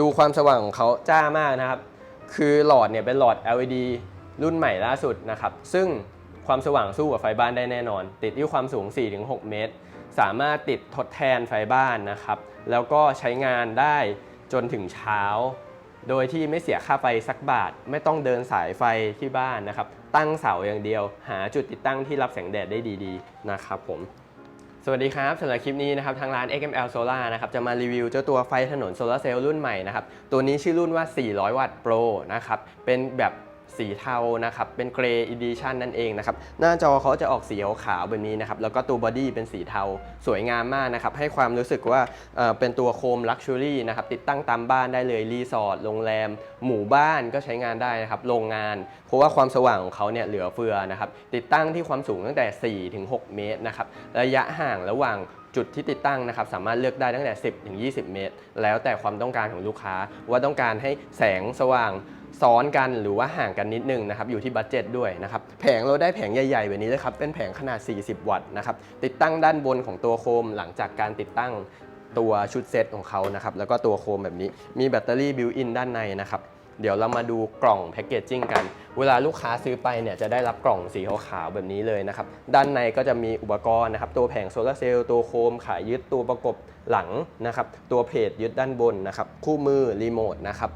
ดูความสว่างของเขาจ้ามากนะครับ คือหลอดเนี่ยเป็นหลอด LED รุ่นใหม่ล่าสุดนะครับ ซึ่งความสว่างสู้กับไฟบ้านได้แน่นอน ติดที่ความสูง 4-6 เมตร สามารถติดทดแทนไฟบ้านนะครับ แล้วก็ใช้งานได้จนถึงเช้า โดยที่ไม่เสียค่าไฟสักบาท ไม่ต้องเดินสายไฟที่บ้านนะครับ ตั้งเสาอย่างเดียว หาจุดติดตั้งที่รับแสงแดดได้ดีๆ นะครับผม สวัสดีครับสำหรับคลิปนี้นะครับทางร้าน XML Solar นะครับจะมารีวิวเจ้าตัวไฟถนนโซลาร์เซลล์รุ่นใหม่นะครับตัวนี้ชื่อรุ่นว่า 400 วัตต์โปรนะครับเป็นแบบ สีเทานะครับ เป็นเกรย์อีดิชันนั่นเองนะครับ หน้าจอเขาจะออกสีขาวแบบนี้นะครับ แล้วก็ตัวบอดี้เป็นสีเทา สวยงามมากนะครับ ให้ความรู้สึกว่าเเป็นตัวโคมลักชัวรี่นะครับ ติดตั้งตามบ้านได้เลย รีสอร์ท โรงแรม หมู่บ้านก็ใช้งานได้นะครับ โรงงาน เพราะว่าความสว่างของเขาเนี่ยเหลือเฟือนะครับ ติดตั้งที่ความสูงตั้งแต่ 4-6 เมตรนะครับ ระยะห่างระหว่างจุดที่ติดตั้งนะครับสามารถเลือกได้ตั้งแต่ 10 ถึง 20 เมตร แล้วแต่ความต้องการของลูกค้าว่าต้องการให้แสงสว่าง ซ้อนกันหรือว่าห่างกันนิดนึงนะครับอยู่ที่บัตเจ็ตด้วยนะครับแผงเราได้แผงใหญ่ๆแบบนี้เลยครับเป็นแผงขนาด 40 วัตต์นะครับติดตั้งด้านบนของตัวโคมหลังจากการติดตั้งตัวชุดเซตของเขานะครับแล้วก็ตัวโคมแบบนี้มีแบตเตอรี่บิวอินด้านในนะครับเดี๋ยวเรามาดูกล่องแพคเกจจิ้งกัน เวลาลูกค้าซื้อไปเนี่ยจะได้รับกล่องสีขาวๆแบบนี้เลยนะครับ ด้านในก็จะมีอุปกรณ์นะครับ ตัวแผงโซลาเซลล์ ตัวโคม ขายึด ตัวประกบหลังนะครับ ตัวเพจยึดด้านบนนะครับ คู่มือรีโมทนะครับ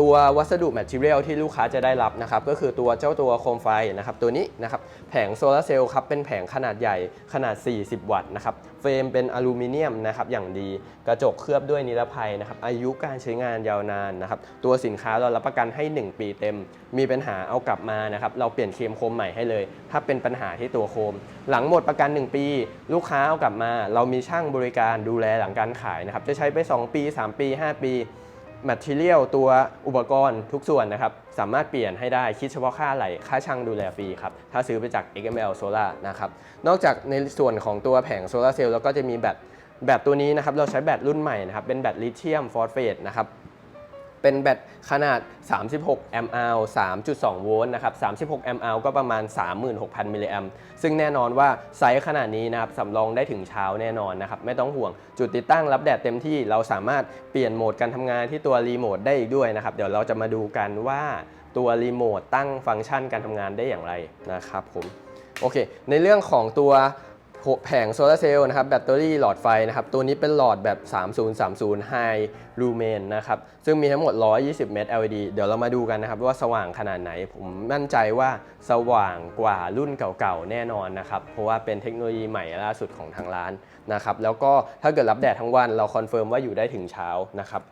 ตัววัสดุแมทเทียลที่ลูกค้าจะได้รับนะครับก็คือตัวเจ้าตัวโคมไฟนะครับตัวนี้นะครับแผงโซลาร์เซลล์ครับเป็นแผงขนาดใหญ่ขนาด 40 วัตต์นะครับเฟรมเป็นอลูมิเนียมนะครับอย่างดีกระจกเคลือบด้วยนิรภัยนะครับอายุการใช้งานยาวนานนะครับตัวสินค้าเรารับประกันให้ 1 ปีเต็ม มีปัญหาเอากลับมานะครับเราเปลี่ยนเคมโคมใหม่ให้เลย ถ้าเป็นปัญหาที่ตัวโคม หลังหมดประกัน 1 ปี ลูกค้าเอากลับมา เรามีช่างบริการดูแลหลังการขายนะครับจะใช้ไป 2 ปี 3 ปี 5 ปี แมทเทียลตัวอุปกรณ์ทุกส่วนนะครับ สามารถเปลี่ยนให้ได้คิดเฉพาะค่าไหลค่าช่างดูแลฟรีครับ ถ้าซื้อไปจาก XML Solar นะครับ นอกจากในส่วนของตัวแผงโซลาร์เซลล์แล้วก็จะมีแบตแบตตัวนี้นะครับ เราใช้แบตรุ่นใหม่นะครับ เป็นแบตลิเธียมฟอสเฟตนะครับ เป็นแบตขนาด 36 แอมป์อาว3.2 โวลต์นะครับ 36 แอมป์อาวก็ประมาณ 36,000 มิลลิแอมป์ซึ่งแน่นอนว่าไซส์ขนาดนี้นะครับสำรองได้ถึงเช้าแน่นอนนะครับ ไม่ต้องห่วงจุดติดตั้งรับแดดเต็มที่เราสามารถเปลี่ยนโหมดการทำงานที่ตัวรีโมทได้อีกด้วยนะครับ เดี๋ยวเราจะมาดูกันว่าตัวรีโมทตั้งฟังก์ชันการทำงานได้อย่างไรนะครับผม โอเค ในเรื่องของตัว แผงโซลาร์เซลล์นะครับแบตเตอรี่หลอดไฟนะครับตัวนี้เป็นหลอดแบบ 3030 High Lumen นะครับซึ่งมีทั้งหมด 120 เมตร LED เดี๋ยวเรามาดูกันนะครับว่าสว่างขนาดไหน ผมมั่นใจว่าสว่างกว่ารุ่นเก่าๆ แน่นอนนะครับเพราะว่าเป็นเทคโนโลยีใหม่ล่าสุดของทางร้านนะครับแล้วก็ถ้าเกิดรับแดดทั้งวันเราคอนเฟิร์มว่าอยู่ได้ถึงเช้านะครับ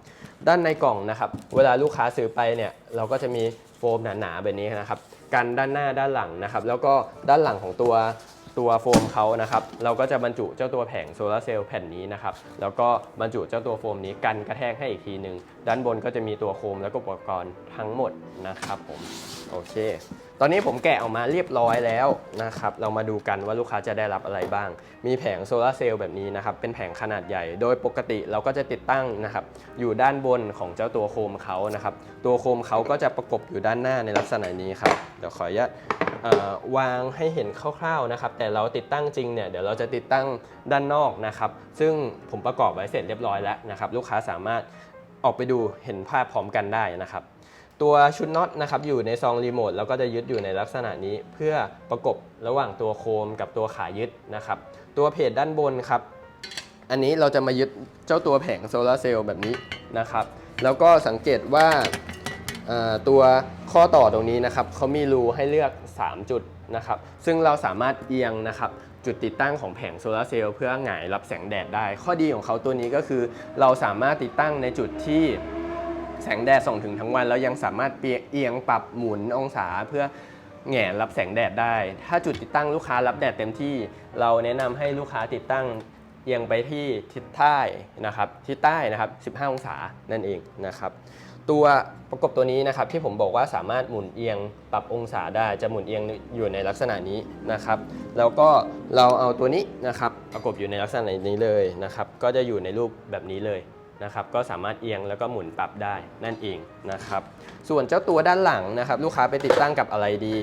ด้านในกล่องนะครับเวลาลูกค้าซื้อไปเนี่ยเราก็จะมีโฟมหนาๆแบบนี้นะครับกันด้านหน้าด้านหลังนะครับแล้วก็ด้านหลังของตัว ตัวโฟมเขานะครับ เราก็จะบรรจุเจ้าตัวแผงโซลาร์เซลล์แผ่นนี้นะครับ แล้วก็บรรจุเจ้าตัวโฟมนี้กันกระแทกให้อีกทีหนึ่งด้านบนก็จะมีตัวโคมแล้วก็อุปกรณ์ทั้งหมดนะครับผม โอเค ตอนนี้ผมแกะออกมาเรียบร้อยแล้วนะครับ เรามาดูกันว่าลูกค้าจะได้รับอะไรบ้าง มีแผงโซลาร์เซลล์แบบนี้นะครับ เป็นแผงขนาดใหญ่ โดยปกติเราก็จะติดตั้งนะครับ อยู่ด้านบนของเจ้าตัวโคมเขานะครับ ตัวโคมเขาก็จะประกบอยู่ด้านหน้าในลักษณะนี้ครับ เดี๋ยวขออนุญาตวางให้เห็นคร่าวๆนะครับ แต่เราติดตั้งจริงเนี่ยเดี๋ยวเราจะติดตั้งด้านนอกนะครับ ซึ่งผมประกอบไว้เสร็จเรียบร้อยแล้วนะครับ ลูกค้าสามารถออกไปดูเห็นภาพพร้อมกันได้นะครับ ตัวชุดน็อตนะครับอยู่ในซองรีโมทแล้วก็จะยึดอยู่ในลักษณะนี้ เพื่อประกบระหว่างตัวโคมกับตัวขายึดนะครับ ตัวเพจด้านบนครับ อันนี้เราจะมายึดเจ้าตัวแผงโซลาร์เซลล์แบบนี้นะครับ แล้วก็สังเกตว่าตัวข้อต่อตรงนี้นะครับเขามีรูให้เลือก 3 จุดนะครับ ซึ่งเราสามารถเอียงนะครับจุดติดตั้งของแผงโซลาร์เซลล์เพื่อหงายรับแสงแดดได้ ข้อดีของเขาตัวนี้ก็คือ เราสามารถติดตั้งในจุดที่ แสงแดดส่องถึงทั้งวัน แล้วยังสามารถเอียงปรับหมุนองศาเพื่อแหงนรับแสงแดดได้ ถ้าจุดติดตั้งลูกค้ารับแดดเต็มที่ เราแนะนำให้ลูกค้าติดตั้งเอียงไปที่ทิศใต้นะครับทิศใต้นะครับ 15 องศานั่นเองนะครับ ตัวประกบตัวนี้นะครับที่ผมบอกว่าสามารถหมุนเอียงปรับองศาได้จะหมุนเอียงอยู่ในลักษณะนี้นะครับ แล้วก็เราเอาตัวนี้นะครับประกบอยู่ในลักษณะนี้เลยนะครับ ก็จะอยู่ในรูปแบบนี้เลย นะครับก็สามารถเอียงแล้วก็หมุนปรับได้นั่นเองนะครับ ส่วนเจ้าตัวด้านหลังนะครับ ลูกค้าไปติดตั้งกับอะไรดี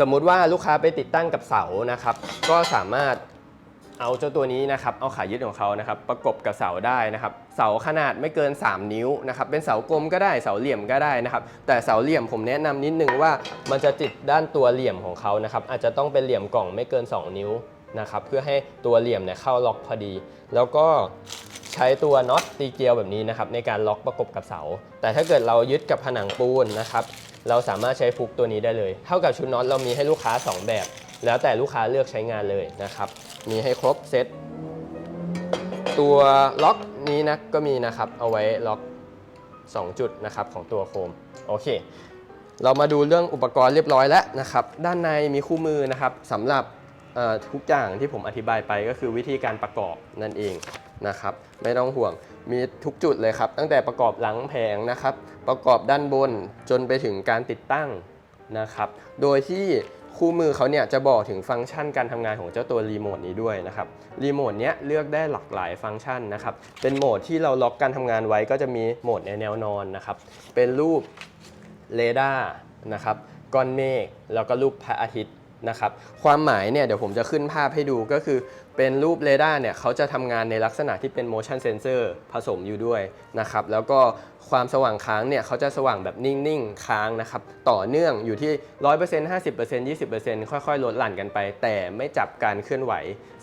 สมมุติว่าลูกค้าไปติดตั้งกับเสานะครับ ก็สามารถเอาเจ้าตัวนี้นะครับเอาขายึดของเขานะครับ ประกบกับเสาได้นะครับ เสาขนาดไม่เกิน 3 นิ้วนะครับ เป็นเสากลมก็ได้เสาเหลี่ยมก็ได้นะครับ แต่เสาเหลี่ยมผมแนะนำนิดนึงว่ามันจะติดด้านตัวเหลี่ยมของเขานะครับ อาจจะต้องเป็นเหลี่ยมกล่องไม่เกิน 2 นิ้วนะครับ เพื่อให้ตัวเหลี่ยมเนี่ยเข้าล็อกพอดี แล้วก็ ใช้ตัวน็อตตีเกลียวแบบนี้นะครับในการล็อกประกบกับเสา แต่ถ้าเกิดเรายึดกับผนังปูนนะครับเราสามารถใช้ฟุกตัวนี้ได้เลย เท่ากับชุดน็อตเรามีให้ลูกค้า 2 แบบ แล้วแต่ลูกค้าเลือกใช้งานเลยนะครับ มีให้ครบเซตตัวล็อกนี้นะก็มีนะครับเอาไว้ล็อก 2 จุดนะครับของตัวโคมโอเค เรามาดูเรื่องอุปกรณ์เรียบร้อยแล้วนะครับ ด้านในมีคู่มือนะครับสำหรับทุกอย่างที่ผมอธิบายไปก็คือวิธีการประกอบนั่นเอง นะครับ ไม่ต้องห่วงมีทุกจุดเลยครับ ตั้งแต่ประกอบหลังแผงนะครับ ประกอบด้านบนจนไปถึงการติดตั้งนะครับ โดยที่คู่มือเขาเนี่ยจะบอกถึงฟังก์ชันการทำงานของเจ้าตัวรีโมทนี้ด้วยนะครับรีโมทเนี้ยเลือกได้หลากหลายฟังก์ชันนะครับ เป็นโหมดที่เราล็อกการทำงานไว้ก็จะมีโหมดในแนวนอนนะครับ เป็นรูปเรดาร์นะครับก้อนเมฆแล้วก็รูปพระอาทิตย์นะครับ ความหมายเนี่ยเดี๋ยวผมจะขึ้นภาพให้ดูก็คือ เป็นรูปเรดาร์เนี่ยเขาจะทำงานในลักษณะที่เป็น motion sensor ผสมอยู่ด้วยนะครับ แล้วก็ความสว่างค้างเนี่ยเขาจะสว่างแบบนิ่งๆ ค้างนะครับ ต่อเนื่องอยู่ที่ 100% 50% 20%ค่อยๆ ลดหลั่นกันไป แต่ไม่จับการเคลื่อนไหว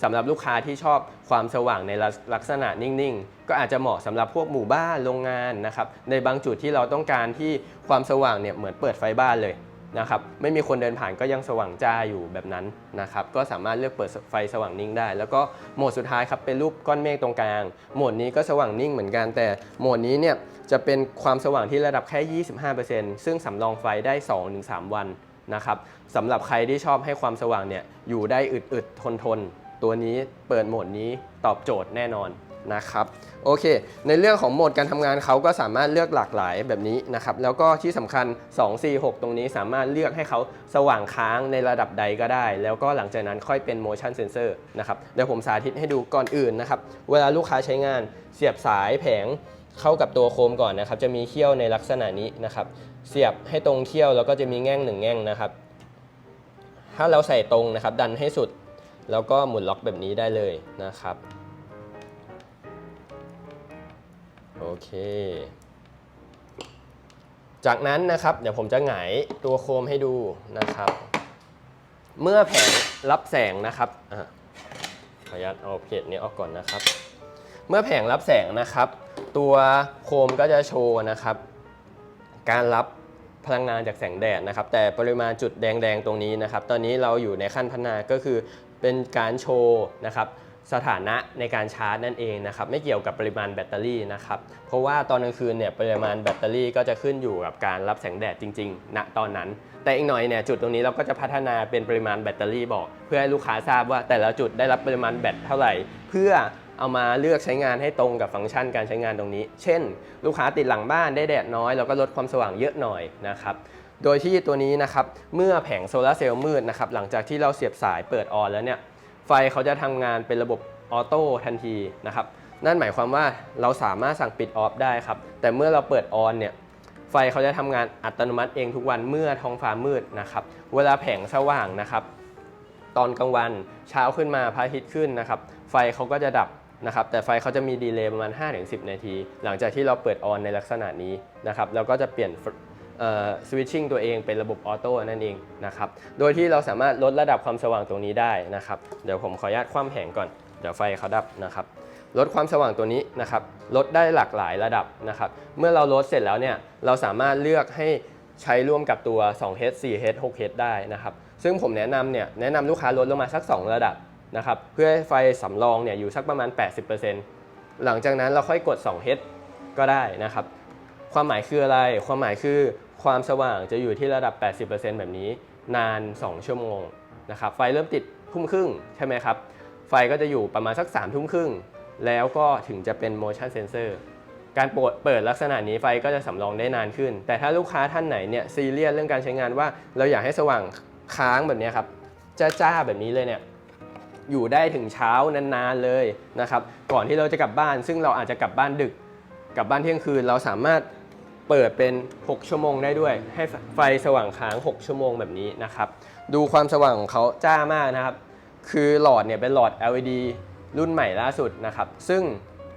สำหรับลูกค้าที่ชอบความสว่างในลักษณะนิ่งๆ ก็อาจจะเหมาะสำหรับพวกหมู่บ้านโรงงานนะครับในบางจุดที่เราต้องการที่ความสว่างเนี่ยเหมือนเปิดไฟบ้านเลย นะครับไม่มีคนเดินผ่านก็ยังสว่างจ้าอยู่แบบนั้นนะครับก็สามารถเลือกเปิดไฟสว่างนิ่งได้ แล้วก็โหมดสุดท้ายครับเป็นรูปก้อนเมฆตรงกลาง โหมดนี้ก็สว่างนิ่งเหมือนกันแต่โหมดนี้เนี่ยจะเป็นความสว่างที่ระดับแค่ 25%ซึ่งสำรองไฟได้ 2-3 วันนะครับสำหรับใครที่ชอบให้ความสว่างเนี่ยอยู่ได้อึดๆทนๆ ตัวนี้เปิดโหมดนี้ตอบโจทย์แน่นอน นะครับโอเค ในเรื่องของโหมดการทำงานเขาก็สามารถเลือกหลากหลายแบบนี้นะครับ แล้วก็ที่สำคัญ 2 4 6 ตรงนี้สามารถเลือกให้เขาสว่างค้างในระดับใดก็ได้ แล้วก็หลังจากนั้นค่อยเป็น motion sensor นะครับเดี๋ยวผมสาธิตให้ดูก่อนอื่นนะครับ เวลาลูกค้าใช้งานเสียบสายแผงเข้ากับตัวโคมก่อนนะครับ จะมีเขี้ยวในลักษณะนี้นะครับ เสียบให้ตรงเขี้ยวแล้วก็จะมีแง่งหนึ่งแง่งนะครับ ถ้าเราใส่ตรงนะครับ ดันให้สุด แล้วก็หมุนล็อกแบบนี้ได้เลยนะครับ โอเค จากนั้นนะครับ เดี๋ยวผมจะหงายตัวโคมให้ดูนะครับ เมื่อแผงรับแสงนะครับอขออนุญาตเอาเพจนี้ออกก่อนนะครับ เมื่อแผงรับแสงนะครับ ตัวโคมก็จะโชว์นะครับ การรับพลังงานจากแสงแดดนะครับ แต่ปริมาณจุดแดงๆตรงนี้นะครับ ตอนนี้เราอยู่ในขั้นพัฒนาก็คือเป็นการโชว์นะครับ สถานะในการชาร์จนั่นเองนะครับไม่เกี่ยวกับปริมาณแบตเตอรี่นะครับเพราะว่าตอนกลางคืนเนี่ยปริมาณแบตเตอรี่ก็จะขึ้นอยู่กับการรับแสงแดดจริงๆณตอนนั้น แต่อีกหน่อยเนี่ยจุดตรงนี้เราก็จะพัฒนาเป็นปริมาณแบตเตอรี่บอก เพื่อให้ลูกค้าทราบว่าแต่ละจุดได้รับปริมาณแบตเท่าไหร่ เพื่อเอามาเลือกใช้งานให้ตรงกับฟังก์ชันการใช้งานตรงนี้ เช่น ลูกค้าติดหลังบ้านได้แดดน้อยเราก็ลดความสว่างเยอะหน่อยนะครับโดยที่ตัวนี้นะครับเมื่อแผงโซลาร์เซลล์มืดนะครับหลังจากที่เราเสียบสายเปิดออนแล้วเนี่ย ไฟเขาจะทำงานเป็นระบบออโต้ทันทีนะครับ นั่นหมายความว่าเราสามารถสั่งปิดออฟได้ครับ แต่เมื่อเราเปิดออนเนี่ย ไฟเขาจะทำงานอัตโนมัติเองทุกวันเมื่อท้องฟ้ามืดนะครับ เวลาแผงสว่างนะครับ ตอนกลางวันเช้าขึ้นมาพระอาทิตย์ขึ้นนะครับ ไฟเขาก็จะดับนะครับ แต่ไฟเขาจะมีดีเลย์ประมาณ 5-10 นาที หลังจากที่เราเปิดออนในลักษณะนี้นะครับเราก็จะเปลี่ยน สวิตชิ่งตัวเองเป็นระบบออโต้นั่นเองนะครับ โดยที่เราสามารถลดระดับความสว่างตรงนี้ได้นะครับ เดี๋ยวผมขออนุญาตคว่ำแผงก่อน เดี๋ยวไฟเขาดับนะครับ ลดความสว่างตัวนี้นะครับ ลดได้หลากหลายระดับนะครับ เมื่อเราลดเสร็จแล้วเนี่ย เราสามารถเลือกให้ใช้ร่วมกับตัว 2H 4H 6H ได้นะครับ ซึ่งผมแนะนำเนี่ย แนะนำลูกค้าลดลงมาสัก 2 ระดับนะครับ เพื่อไฟสำรองเนี่ยอยู่สักประมาณ 80%หลังจากนั้นเราค่อยกด 2H ก็ได้นะครับ ความหมายคืออะไร ความหมายคือ ความสว่างจะอยู่ที่ระดับ 80%แบบนี้นาน 2 ชั่วโมงนะครับไฟเริ่มติดทุ่มครึ่งใช่ไหมครับ ไฟก็จะอยู่ประมาณสัก3ทุ่มครึ่ง แล้วก็ถึงจะเป็น motion sensor การเปิดเปิดลักษณะนี้ไฟก็จะสำรองได้นานขึ้น แต่ถ้าลูกค้าท่านไหนเนี่ยซีเรียสเรื่องการใช้งานว่า เราอยากให้สว่างค้างแบบนี้ครับจ้าๆแบบนี้เลยเนี่ยอยู่ได้ถึงเช้านานๆเลยนะครับก่อนที่เราจะกลับบ้าน ซึ่งเราอาจจะกลับบ้านดึกกลับบ้านเที่ยงคืนเราสามารถ เปิดเป็น 6 ชั่วโมงได้ด้วย ให้ไฟสว่างค้าง 6 ชั่วโมงแบบนี้นะครับ ดูความสว่างของเขาจ้ามากนะครับ คือหลอดเนี่ยเป็นหลอด LED รุ่นใหม่ล่าสุดนะครับ ซึ่ง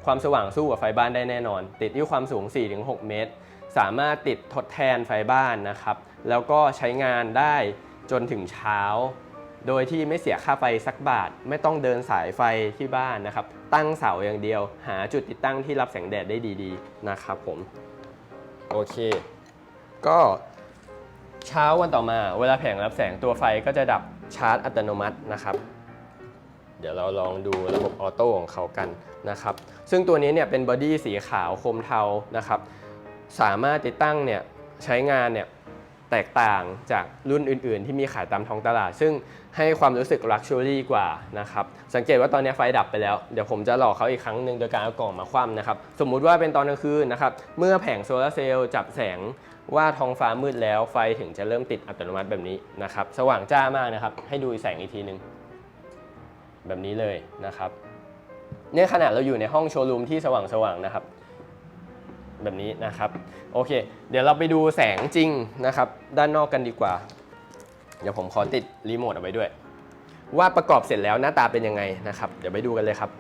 ความสว่างสู้กับไฟบ้านได้แน่นอน ติดที่ความสูง 4-6 เมตร สามารถติดทดแทนไฟบ้านนะครับ แล้วก็ใช้งานได้จนถึงเช้า โดยที่ไม่เสียค่าไฟสักบาท ไม่ต้องเดินสายไฟที่บ้านนะครับ ตั้งเสาอย่างเดียว หาจุดติดตั้งที่รับแสงแดดได้ดีๆ นะครับผม โอเค ก็เช้าวันต่อมา เวลาแผงรับแสงตัวไฟก็จะดับชาร์จอัตโนมัตินะครับ เดี๋ยวเราลองดูระบบออโต้ของเขากันนะครับ ซึ่งตัวนี้เนี่ยเป็นบอดี้สีขาวคมเทานะครับ สามารถติดตั้งเนี่ยใช้งานเนี่ย แตกต่างจากรุ่นอื่น ๆ ที่มีขายตามท้องตลาด ซึ่งให้ความรู้สึกลักชัวรี่กว่านะครับ สังเกตว่าตอนนี้ไฟดับไปแล้ว เดี๋ยวผมจะหลอกเขาอีกครั้งหนึ่งโดยการเอากล่องมาคว่ำนะครับ สมมุติว่าเป็นตอนกลางคืนนะครับ เมื่อแผงโซลาร์เซลล์จับแสงว่าท้องฟ้ามืดแล้วไฟถึงจะเริ่มติดอัตโนมัติแบบนี้นะครับ สว่างจ้ามากนะครับ ให้ดูแสงอีกทีหนึ่งแบบนี้เลยนะครับเนี่ยขนาดเราอยู่ในห้องโชว์รูมที่สว่างๆนะครับ แบบนี้นะครับโอเค เดี๋ยวเราไปดูแสงจริงนะครับ ด้านนอกกันดีกว่า เดี๋ยวผมขอติดรีโมทเอาไว้ด้วย ว่าประกอบเสร็จแล้วหน้าตาเป็นยังไงนะครับ เดี๋ยวไปดูกันเลยครับ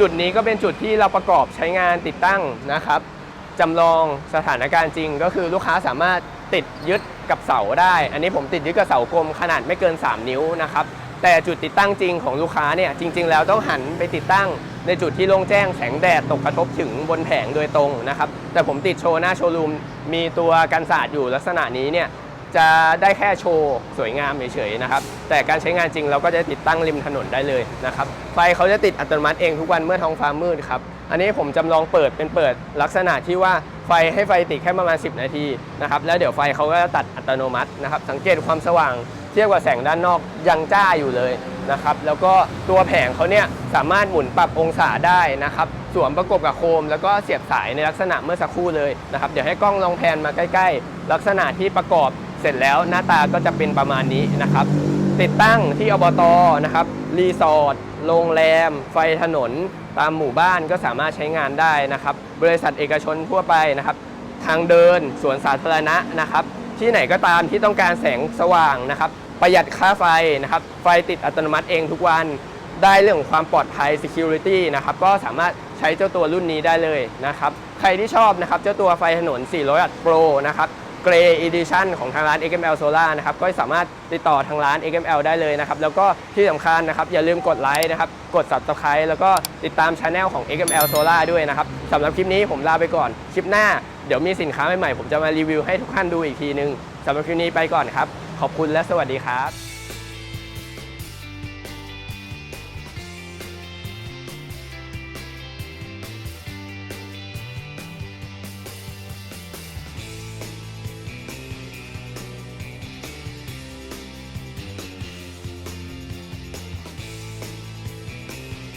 จุดนี้ก็เป็นจุดที่เราประกอบใช้งานติดตั้งนะครับจำลองสถานการณ์จริง ก็คือลูกค้าสามารถติดยึดกับเสาได้ อันนี้ผมติดยึดกับเสากลมขนาดไม่เกิน 3 นิ้วนะครับ แต่จุดติดตั้งจริงของลูกค้าเนี่ยจริง ๆ แล้วต้องหันไปติดตั้งในจุดที่โล่งแจ้งแสงแดดตกกระทบถึงบนแผงโดยตรงนะครับ แต่ผมติดโชว์หน้าโชว์รูมมีตัวกันศาสตร์อยู่ลักษณะนี้เนี่ยจะได้แค่โชว์สวยงามเฉยๆนะครับ แต่การใช้งานจริงเราก็จะติดตั้งริมถนนได้เลยนะครับ ไฟเขาจะติดอัตโนมัติเองทุกวันเมื่อท้องฟ้ามืดครับ อันนี้ผมจำลองเปิดเป็นเปิดลักษณะที่ว่าไฟให้ไฟติดแค่ประมาณ 10 นาทีนะครับ แล้วเดี๋ยวไฟเขาก็จะตัดอัตโนมัตินะครับ สังเกตความสว่าง เทียบกับแสงด้านนอกยังจ้าอยู่เลยนะครับ แล้วก็ตัวแผงเขาเนี่ยสามารถหมุนปรับองศาได้นะครับ สวมประกบกับโคม แล้วก็เสียบสายในลักษณะเมื่อสักครู่เลยนะครับ เดี๋ยวให้กล้องลองแพนมาใกล้ ๆ ลักษณะที่ประกอบเสร็จแล้วหน้าตาก็จะเป็นประมาณนี้นะครับ ติดตั้งที่อบตนะครับรีสอร์ทโรงแรม ไฟถนน ตามหมู่บ้านก็สามารถใช้งานได้นะครับ บริษัทเอกชนทั่วไปนะครับ ทางเดินสวนสาธารณะนะครับ ที่ไหนก็ตามที่ต้องการแสงสว่างนะครับ ประหยัดค่าไฟนะครับ ไฟติดอัตโนมัติเองทุกวัน ได้เรื่องของความปลอดภัย security นะครับ ก็สามารถใช้เจ้าตัวรุ่นนี้ได้เลยนะครับ ใครที่ชอบนะครับ เจ้าตัวไฟถนน 400 วัตต์ Pro นะครับเกรย์อีดิชันของทางร้าน XML Solar นะครับ ก็สามารถติดต่อทางร้าน XML ได้เลยนะครับ แล้วก็ที่สำคัญนะครับ อย่าลืมกดไลค์นะครับ กด Subscribe แล้วก็ติดตามช anel ของ XML Solar ด้วยนะครับสำหรับคลิปนี้ผมลาไปก่อน คลิปหน้าเดี๋ยวมีสินค้าใหม่ๆ ผมจะมารีวิวให้ทุกท่านดูอีกทีนึงสำหรับคลิปนี้ไปก่อนครับ ขอบคุณและสวัสดีครับ